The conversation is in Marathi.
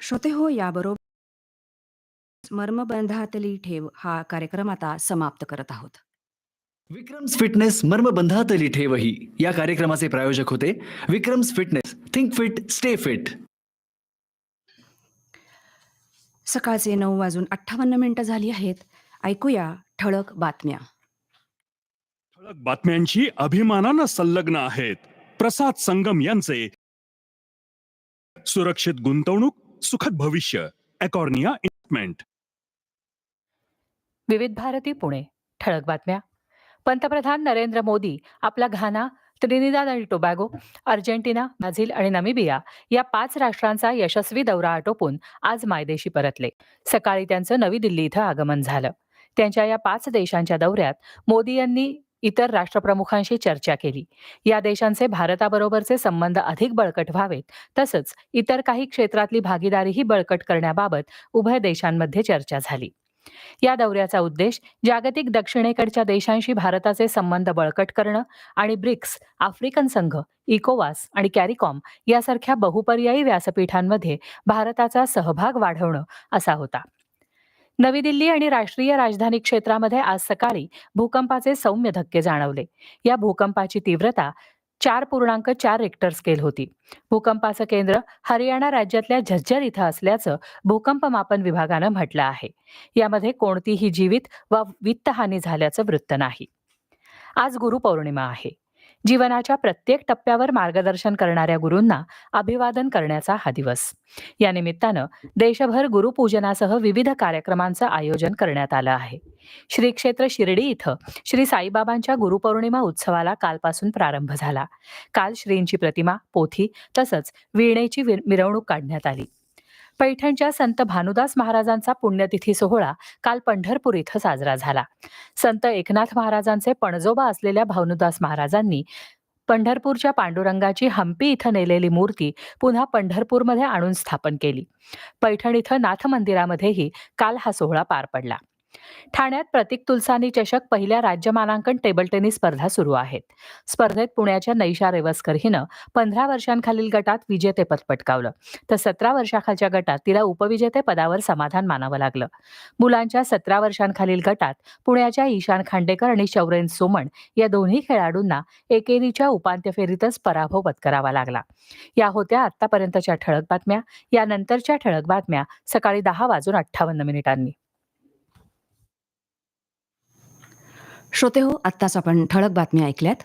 श्रोते हो याबरोबर मर्मबंधातली ठेव हा कार्यक्रम आता समाप्त करत आहोत. विक्रम्स फिटनेस मर्मबंधातली ठेवही या कार्यक्रमाचे प्रायोजक होते. Vikrams fitness think fit stay fit सकाळचे नऊ वाजून अठ्ठावन्न मिनिटं झाली आहेत. ऐकूया ठळक बातम्या. ठळक बातम्यांची अभिमानानं संलग्न आहेत. प्रसाद संगम यांचे. सुरक्षित गुंतवणूक सुखद भविष्य. अकॉर्निया इन्व्हेस्टमेंट. विविध भारती पुणे. ठळक बातम्या. पंतप्रधान नरेंद्र मोदी आपला घाना त्रिनिदाद आणि टोबॅगो अर्जेंटिना ब्राझील आणि नमिबिया या पाच राष्ट्रांचा यशस्वी दौरा आटोपून आज मायदेशी परतले. सकाळी त्यांचं नवी दिल्ली इथं आगमन झालं. त्यांच्या या पाच देशांच्या दौऱ्यात मोदी यांनी इतर राष्ट्रप्रमुखांशी चर्चा केली. या देशांचे भारताबरोबरचे संबंध अधिक बळकट व्हावेत तसंच इतर काही क्षेत्रातली भागीदारीही बळकट करण्याबाबत उभय देशांमध्ये चर्चा झाली. या दौऱ्याचा उद्देश जागतिक दक्षिणेकडच्या देशांशी भारताचे संबंध बळकट करणं आणि ब्रिक्स आफ्रिकन संघ इकोवास आणि कॅरिकॉम यासारख्या बहुपर्यायी व्यासपीठांमध्ये भारताचा सहभाग वाढवणं असा होता. नवी दिल्ली आणि राष्ट्रीय राजधानी क्षेत्रामध्ये आज सकाळी भूकंपाचे सौम्य धक्के जाणवले. या भूकंपाची तीव्रता चार पूर्णांक चार रिक्टर स्केल होती. भूकंपाचं केंद्र हरियाणा राज्यातल्या झज्जर इथं असल्याचं भूकंप मापन विभागानं म्हटलं आहे. यामध्ये कोणतीही जीवित वा वित्तहानी झाल्याचं वृत्त नाही. आज गुरुपौर्णिमा आहे. जीवनाच्या प्रत्येक टप्प्यावर मार्गदर्शन करणाऱ्या गुरूंना अभिवादन करण्याचा हा दिवस. या निमित्तानं देशभर गुरुपूजनासह विविध कार्यक्रमांचं आयोजन करण्यात आलं आहे. श्री क्षेत्र शिर्डी इथं श्री साईबाबांच्या गुरुपौर्णिमा उत्सवाला कालपासून प्रारंभ झाला. काल श्रींची प्रतिमा पोथी तसंच वीणेची विर- मिरवणूक काढण्यात आली. पैठणच्या संत भानुदास महाराजांचा पुण्यतिथी सोहळा काल पंढरपूर इथं साजरा झाला. संत एकनाथ महाराजांचे पणजोबा असलेल्या भानुदास महाराजांनी पंढरपूरच्या पांडुरंगाची हम्पी इथं नेलेली मूर्ती पुन्हा पंढरपूरमध्ये आणून स्थापन केली. पैठण इथं नाथ मंदिरामध्येही काल हा सोहळा पार पडला. ठाण्यात प्रतीक तुलसानी चषक पहिल्या राज्य मानांकन टेबल टेनिस स्पर्धा सुरू आहेत. स्पर्धेत पुण्याच्या नैशा रेवस्कर हिनं पंधरा वर्षांखालील गटात विजेतेपद पटकावलं. तर सतरा वर्षाखालच्या गटात तिला उपविजेते पदावर समाधान मानावं लागलं. मुलांच्या सतरा वर्षांखालील गटात पुण्याच्या ईशान खांडेकर आणि शौरेन सोमण या दोन्ही खेळाडूंना एकेरीच्या उपांत्य फेरीतच पराभव पत्करावा लागला. या होत्या आतापर्यंतच्या ठळक बातम्या. यानंतरच्या ठळक बातम्या सकाळी दहा वाजून अठ्ठावन्न मिनिटांनी. श्रोते हो आत्ताच आपण ठळक बातम्या ऐकल्यात.